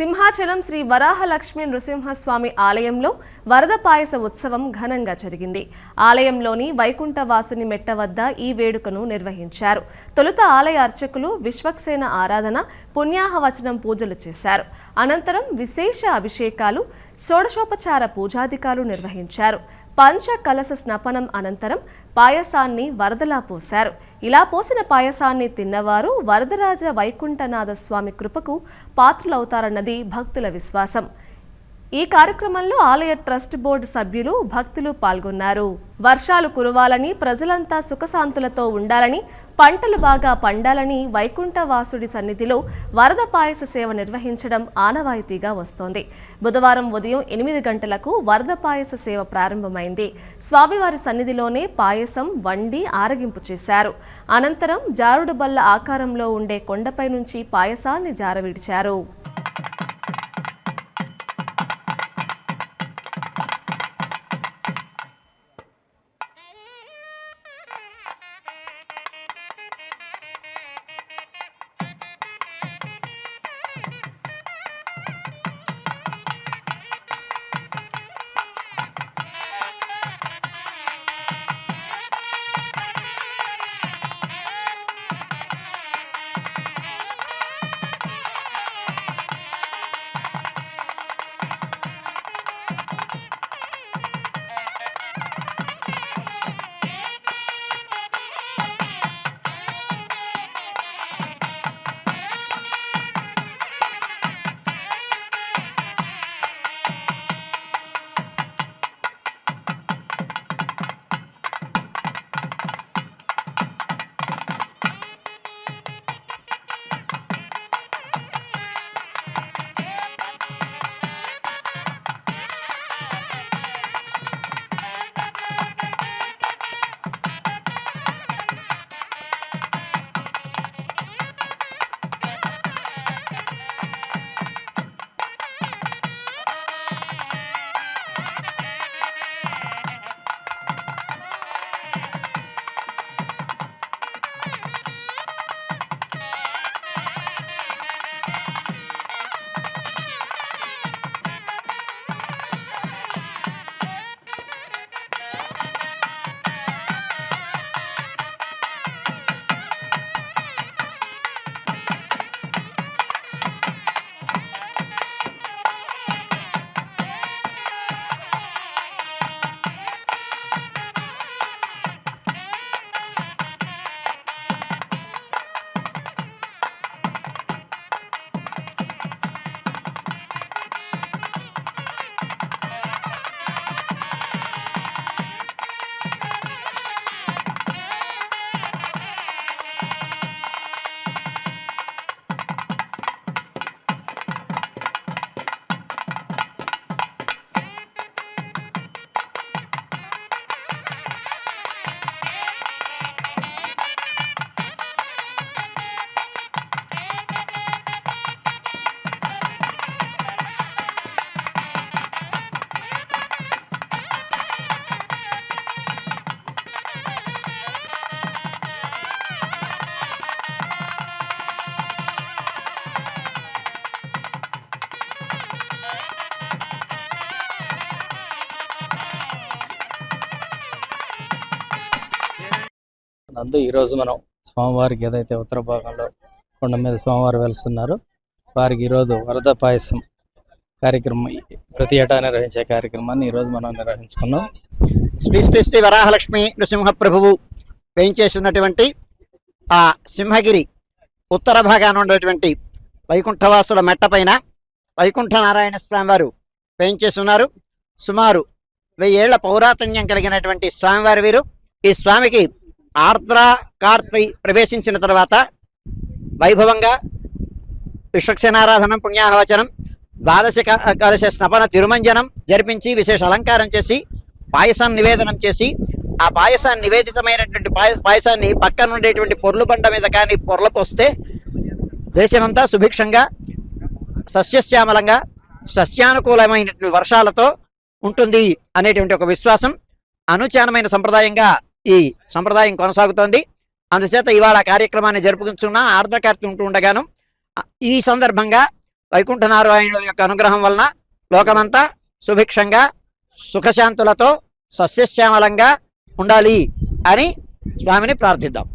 సింహాచలం శ్రీ వరాహలక్ష్మి నృసింహస్వామి ఆలయంలో వరద పాయస ఉత్సవం ఘనంగా జరిగింది. ఆలయంలోని వైకుంఠవాసుని మెట్ట వద్ద ఈ వేడుకను నిర్వహించారు. తొలుత ఆలయ అర్చకులు విశ్వక్సేన ఆరాధన పుణ్యాహవచనం పూజలు చేశారు. అనంతరం విశేష అభిషేకాలు షోడశోపచార పూజాధికారులు నిర్వహించారు. పంచ కలశ స్నపనం అనంతరం పాయసాన్ని వరదలా పోశారు. ఇలా పోసిన పాయసాన్ని తిన్నవారు వరదరాజ వైకుంఠనాథ స్వామి కృపకు పాత్రలవుతారన్నది భక్తుల విశ్వాసం. ఈ కార్యక్రమంలో ఆలయ ట్రస్ట్ బోర్డు సభ్యులు భక్తులు పాల్గొన్నారు. వర్షాలు కురవాలని ప్రజలంతా సుఖశాంతులతో ఉండాలని పంటలు బాగా పండాలని వైకుంఠవాసుడి సన్నిధిలో వరద పాయస సేవ నిర్వహించడం ఆనవాయితీగా వస్తోంది. బుధవారం ఉదయం ఎనిమిది గంటలకు వరద పాయస సేవ ప్రారంభమైంది. స్వామివారి సన్నిధిలోనే పాయసం వండి ఆరగింపు చేశారు. అనంతరం జారుడు బల్ల ఆకారంలో ఉండే కొండపై నుంచి పాయసాన్ని జారవిడిచారు. నందు ఈరోజు మనం స్వామివారికి ఏదైతే ఉత్తర భాగంలో కొండ మీద స్వామివారు వెలుస్తున్నారు వారికి ఈరోజు వరద పాయసం కార్యక్రమం ప్రతి ఏటా నిర్వహించే కార్యక్రమాన్ని ఈరోజు మనం నిర్వహించుకున్నాం. శ్రీ శ్రీ శ్రీ వరాహలక్ష్మి నృసింహ ప్రభువు వేయించేసినటువంటి ఆ సింహగిరి ఉత్తర భాగాన ఉన్నటువంటి వైకుంఠవాసుల మెట్టపైన వైకుంఠ నారాయణ స్వామి వారు వేయించేస్తున్నారు సుమారు వెయ్యేళ్ళ పౌరాతన్యం కలిగినటువంటి స్వామివారి వీరు. ఈ స్వామికి ఆర్ద్ర కార్తీ ప్రవేశించిన తర్వాత వైభవంగా విశ్వక్సేనారాధనం పుణ్యాహవచనం ద్వాదశ క- స్నపన తిరుమంజనం జరిపించి విశేష అలంకారం చేసి పాయసాన్ని నివేదనం చేసి ఆ పాయసాన్ని నివేదితమైనటువంటి పాయ పాయసాన్ని పక్కన ఉండేటువంటి పొర్లు బండ మీద కానీ పొర్ల వస్తే దేశమంతా సుభిక్షంగా సస్యశ్యామలంగా సస్యానుకూలమైనటువంటి వర్షాలతో ఉంటుంది అనేటువంటి ఒక విశ్వాసం అనుచానమైన సంప్రదాయంగా ఈ సంప్రదాయం కొనసాగుతోంది. అందుచేత ఇవాళ కార్యక్రమాన్ని జరుపుకుంటున్న ఆర్ధకార్తి ఉంటూ ఉండగాను ఈ సందర్భంగా వైకుంఠనారాయణుల యొక్క అనుగ్రహం వలన లోకమంతా సుభిక్షంగా సుఖశాంతులతో సస్యశ్యామలంగా ఉండాలి అని స్వామిని ప్రార్థిద్దాం.